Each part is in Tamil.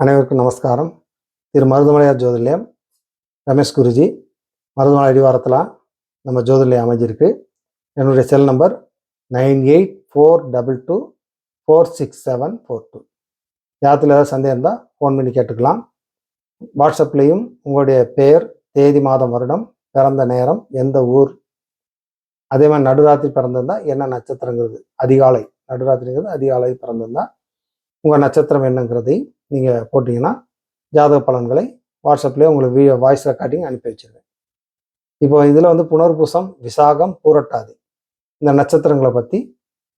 அனைவருக்கும் நமஸ்காரம். திரு மருதமலையார் ஜோதிர்லயம் ரமேஷ் குருஜி மருதமலை அடிவாரத்தில் நம்ம ஜோதிர்லயம் அமைஞ்சிருக்கு. என்னுடைய cell number nine eight four double two four six seven four two. யாத்தில் ஏதாவது சந்தேகம் இருந்தால் ஃபோன் பண்ணி கேட்டுக்கலாம். வாட்ஸ்அப்லேயும் உங்களுடைய பெயர் தேதி மாதம் வருடம் பிறந்த நேரம் எந்த ஊர்? அதே மாதிரி நடுராத்திரி பிறந்திருந்தா என்ன நட்சத்திரங்கிறது? அதிகாலை. நடுராத்திரிங்கிறது அதிகாலை பிறந்திருந்தா உங்கள் நட்சத்திரம் என்னங்கிறதையும் நீங்கள் போட்டிங்கன்னா ஜாதக பலன்களை வாட்ஸ்அப்லேயே உங்களுக்கு வீடியோ வாய்ஸ் ரெக்கார்டிங் அனுப்பி வச்சுருவேன். இப்போ இதில் வந்து புனர்பூசம் விசாகம் பூரட்டாதி. இந்த நட்சத்திரங்களை பற்றி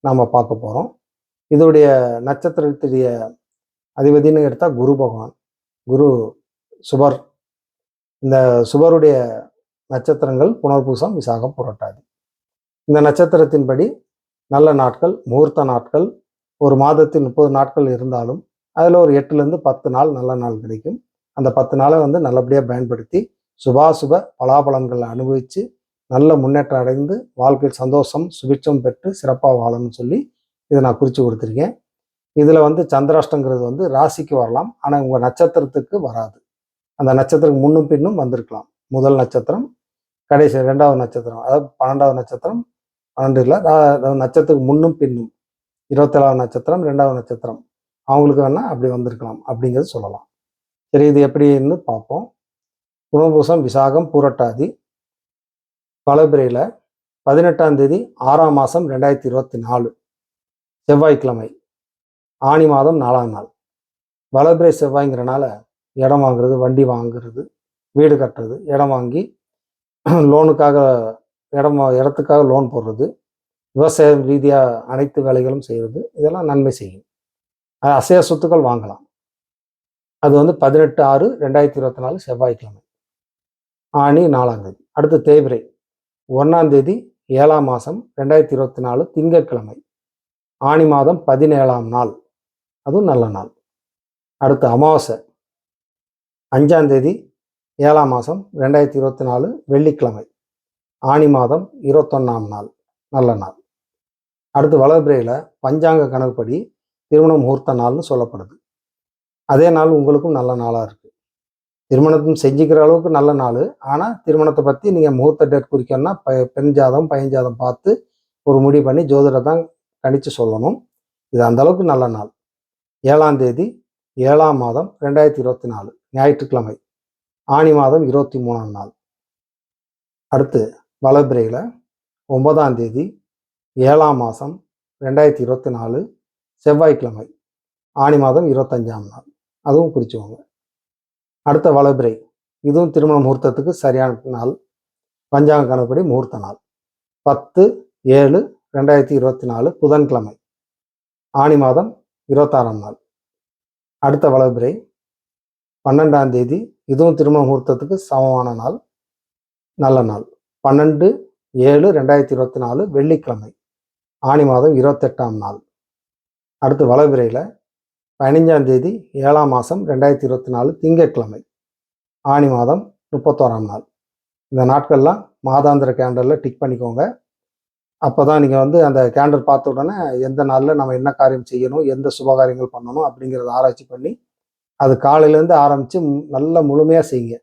நாம் பார்க்க போகிறோம் இதோடைய நட்சத்திரத்துடைய அதிபதினு எடுத்தால் குரு பகவான். குரு சுபர். இந்த சுபருடைய நட்சத்திரங்கள் புனர்பூசம் விசாகம் புரட்டாதி. இந்த நட்சத்திரத்தின்படி நல்ல நாட்கள் முகூர்த்த நாட்கள் ஒரு மாதத்தில் முப்பது நாட்கள் இருந்தாலும் அதில் ஒரு எட்டுலேருந்து பத்து நாள் நல்ல நாள் கிடைக்கும். அந்த பத்து நாளை வந்து நல்லபடியாக பயன்படுத்தி சுபாசுப பலாபலன்களை அனுபவித்து நல்ல முன்னேற்றம் அடைந்து வாழ்க்கையில் சந்தோஷம் சுபிட்சம் பெற்று சிறப்பாக வாழணும்னு சொல்லி இதை நான் குறித்து கொடுத்துருக்கேன். இதில் வந்து சந்திராஷ்டங்கிறது வந்து ராசிக்கு வரலாம். ஆனால் உங்கள் நட்சத்திரத்துக்கு வராது. அந்த நட்சத்திரம் முன்னும் பின்னும் வந்திருக்கலாம். முதல் நட்சத்திரம் கடைசி ரெண்டாவது நட்சத்திரம் அதாவது பன்னெண்டாவது நட்சத்திரம் பன்னெண்டு இல்லை நட்சத்திரத்துக்கு முன்னும் பின்னும். இருபத்தேழாவது நட்சத்திரம் ரெண்டாவது நட்சத்திரம். அவங்களுக்கு வேணால் அப்படி வந்திருக்கலாம் அப்படிங்கிறது சொல்லலாம். சரி இது எப்படின்னு பார்ப்போம். புனர்பூசம் விசாகம் பூரட்டாதி. பலபிரையில் பதினெட்டாம் தேதி ஆறாம் மாதம் ரெண்டாயிரத்தி இருபத்தி நாலு. செவ்வாய்க்கிழமை. ஆணி மாதம் நாலாம் நாள். வளபிரை செவ்வாய்ங்கிறனால இடம் வாங்குறது வண்டி வாங்குறது வீடு கட்டுறது இடம் வாங்கி லோனுக்காக இடம் இடத்துக்காக லோன் போடுறது விவசாயம் ரீதியாக அனைத்து வேலைகளும் செய்கிறது இதெல்லாம் நன்மை செய்யும். அசைய சொத்துக்கள் வாங்கலாம். அது வந்து பதினெட்டு ஆறு ரெண்டாயிரத்தி இருபத்தி நாலு செவ்வாய்க்கிழமை. ஆணி நாலாம் தேதி. அடுத்து தேய்பிரை. ஒன்றாம் தேதி ஏழாம் மாதம் ரெண்டாயிரத்தி இருபத்தி நாலு திங்கட்கிழமை. ஆணி மாதம் பதினேழாம் நாள். அதுவும் நல்ல நாள். அடுத்து அமாவாசை. அஞ்சாம் தேதி ஏழாம் மாதம் ரெண்டாயிரத்தி இருபத்தி நாலு வெள்ளிக்கிழமை. ஆணி மாதம் இருபத்தொன்னாம் நாள். நல்ல நாள். அடுத்து வளர்பிரையில் பஞ்சாங்க கணக்குப்படி திருமண முகூர்த்த நாள்னு சொல்லப்படுது. அதே நாள் உங்களுக்கும் நல்ல நாளாக இருக்குது திருமணத்தும் செஞ்சுக்கிற அளவுக்கு நல்ல நாள். ஆனால் திருமணத்தை பற்றி நீங்கள் முகூர்த்த டேட் குறிக்கணும்னா ப பெண் ஜாதம் பையன் ஜாதம் பார்த்து ஒரு முடிவு பண்ணி ஜோதிடர் தான் கணித்து சொல்லணும். இது அந்த அளவுக்கு நல்ல நாள். ஏழாம் தேதி ஏழாம் மாதம் ரெண்டாயிரத்தி இருபத்தி நாலு ஞாயிற்றுக்கிழமை ஆணி மாதம் இருபத்தி மூணாம் நாள். அடுத்து வளபிரையில் ஒன்பதாம் தேதி ஏழாம் மாதம் ரெண்டாயிரத்தி இருபத்தி நாலு செவ்வாய்க்கிழமை ஆணி மாதம் இருபத்தஞ்சாம் நாள். அதுவும் குறிச்சுக்கோங்க அடுத்த வளபிரை இதுவும் திருமண முகூர்த்தத்துக்கு சரியான நாள். பஞ்சாங்க கணக்குப்படி முகூர்த்த நாள். பத்து ஏழு ரெண்டாயிரத்தி இருபத்தி நாலு புதன்கிழமை ஆணி மாதம் இருபத்தாறாம் நாள். அடுத்த வளபிரை பன்னெண்டாம் தேதி. இதுவும் திருமண முகூர்த்தத்துக்கு சமமான நாள். நல்ல நாள். பன்னெண்டு ஏழு ரெண்டாயிரத்தி இருபத்தி நாலு வெள்ளிக்கிழமை ஆணி மாதம் இருபத்தெட்டாம் நாள். அடுத்து வளவிரையில் பதினஞ்சாம் தேதி ஏழாம் மாதம் ரெண்டாயிரத்தி இருபத்தி நாலு திங்கட்கிழமை ஆணி மாதம் முப்பத்தோராம் நாள். இந்த நாட்கள்லாம் மாதாந்திர கேண்டரில் டிக் பண்ணிக்கோங்க. அப்போ தான் நீங்கள் வந்து அந்த கேண்டர் பார்த்த உடனே எந்த நாளில் நம்ம என்ன காரியம் செய்யணும் எந்த சுபகாரியங்கள் பண்ணணும் அப்படிங்கிறத ஆராய்ச்சி பண்ணி அது காலையிலேருந்து ஆரம்பித்து நல்ல முழுமையாக செய்யுங்க.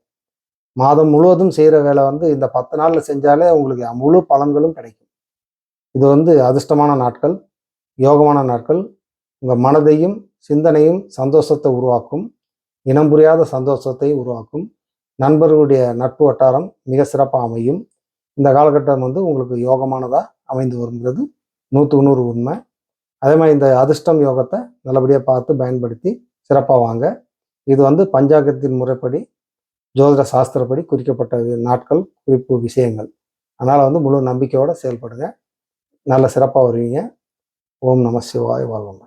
மாதம் முழுவதும் செய்கிற வேலை வந்து இந்த பத்து நாளில் செஞ்சாலே உங்களுக்கு முழு பலன்களும் கிடைக்கும். இது வந்து அதிர்ஷ்டமான நாட்கள் யோகமான நாட்கள் உங்கள் மனதையும் சிந்தனையும் சந்தோஷத்தை உருவாக்கும் இனம் புரியாத சந்தோஷத்தை உருவாக்கும் நண்பர்களுடைய நட்பு வட்டாரம் மிக சிறப்பாக அமையும். இந்த காலகட்டம் வந்து உங்களுக்கு யோகமானதாக அமைந்து வருங்கிறது நூற்றுக்கு நூறு உண்மை. அதே மாதிரி இந்த அதிர்ஷ்டம் யோகத்தை நல்லபடியாக பார்த்து பயன்படுத்தி சிறப்பாக வாங்க. இது வந்து பஞ்சாங்கத்தின் முறைப்படி ஜோதிட சாஸ்திரப்படி குறிக்கப்பட்ட நாட்கள் குறிப்பு விஷயங்கள். அதனால் வந்து முழு நம்பிக்கையோடு செயல்படுங்க. நல்ல சிறப்பாக வருவீங்க. ஓம் நம சிவாய் வாழ்வங்க